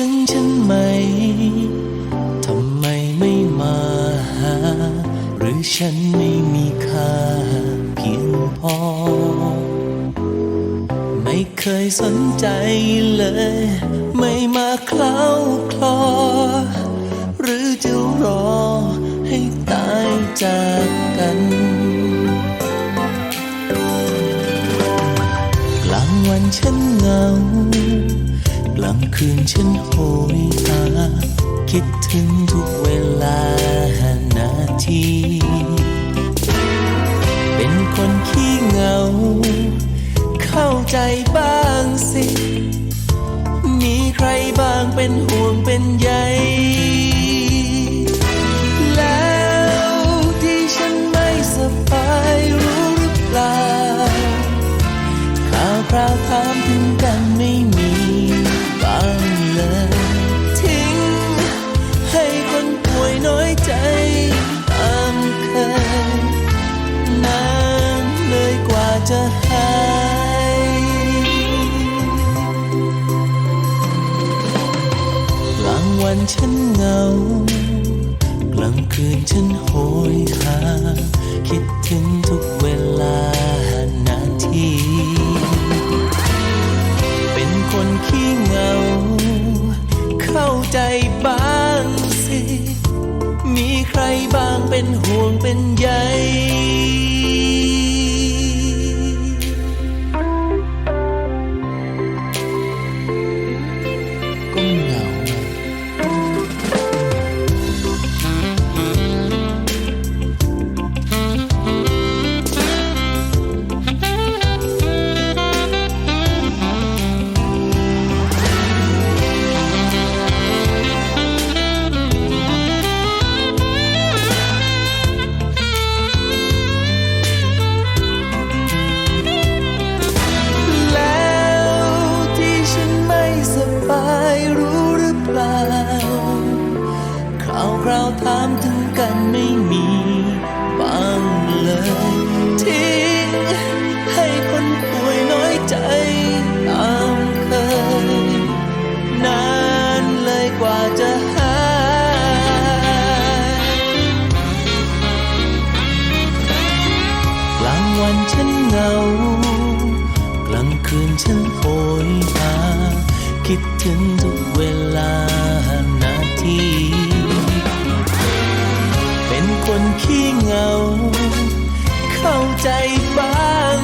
ถึงฉันไหม ทำไมไม่มาหา หรือฉันไม่มีค่าเพียงพอ ไม่เคยสนใจเลย ไม่มาเคล้าคลอ หรือจะรอให้ตายจากกันกลางวันฉันเหงา กลางคืนฉันโหยหาคิดถึงทุกเวลานาที เป็นคนขี้เหงา เข้าใจบ้างสิ มีใครบ้างเป็นห่วงเป็นใยแล้วที่ฉันไม่สบายรู้หรือเปล่าข่าวคราวถามถึงกันไม่มีางเลยทิ้ง ให้คนป่วยน้อยใจตามเคยนานเลยกว่าจะหายกลางวันฉันเหงากลางคืนฉันโหยห ใครบ้างเป็นห่วงเป็นใย คราวคราถามถึงกันไม่มีบ้างเลยทิ้งให้คนป่วยน้อยใจตามเคย นานเลยกว่าจะหายกลางวันฉันเหงากลางคืนฉันโหยหาคิดถึง ขี้เหงา เข้าใจบ้าง